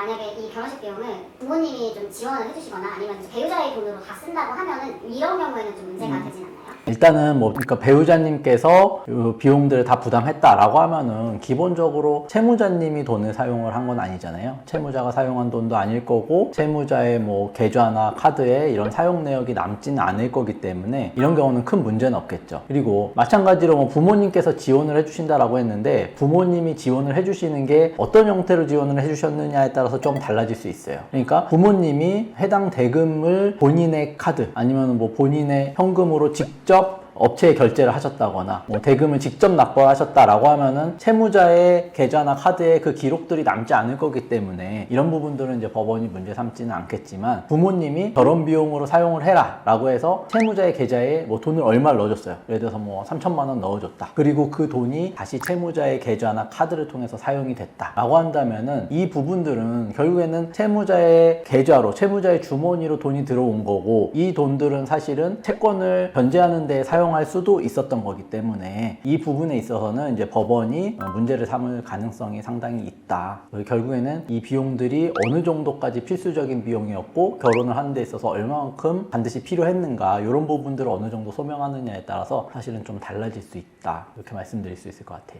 만약에 이 결혼식 비용을 부모님이 좀 지원을 해주시거나 아니면 배우자의 돈으로 다 쓴다고 하면은 이런 경우에는 좀 문제가 음. 되진 않나요? 일단은 뭐 그러니까 배우자님께서 그 비용들을 다 부담했다라고 하면은 기본적으로 채무자님이 돈을 사용을 한 건 아니잖아요. 채무자가 사용한 돈도 아닐 거고 채무자의 뭐 계좌나 카드에 이런 사용 내역이 남지는 않을 거기 때문에 이런 경우는 큰 문제는 없겠죠. 그리고 마찬가지로 뭐 부모님께서 지원을 해주신다라고 했는데 부모님이 지원을 해주시는 게 어떤 형태로 지원을 해주셨느냐에 따라서 좀 달라질 수 있어요. 그러니까 부모님이 해당 대금을 본인의 카드 아니면 뭐 본인의 현금으로 직접 업체에 결제를 하셨다거나 뭐 대금을 직접 납부하셨다라고 하면은 채무자의 계좌나 카드에 그 기록들이 남지 않을 거기 때문에 이런 부분들은 이제 법원이 문제 삼지는 않겠지만 부모님이 결혼 비용으로 사용을 해라라고 해서 채무자의 계좌에 뭐 돈을 얼마를 넣어줬어요. 예를 들어서 뭐 3천만 원 넣어줬다. 그리고 그 돈이 다시 채무자의 계좌나 카드를 통해서 사용이 됐다라고 한다면은 이 부분들은 결국에는 채무자의 계좌로 채무자의 주머니로 돈이 들어온 거고 이 돈들은 사실은 채권을 변제하는 데 사용 할 수도 있었던 거기 때문에 이 부분에 있어서는 이제 법원이 어, 문제를 삼을 가능성이 상당히 있다. 결국에는 이 비용들이 어느 정도까지 필수적인 비용이었고 결혼을 하는 데 있어서 얼마만큼 반드시 필요했는가 이런 부분들을 어느 정도 소명하느냐에 따라서 사실은 좀 달라질 수 있다. 이렇게 말씀드릴 수 있을 것 같아요.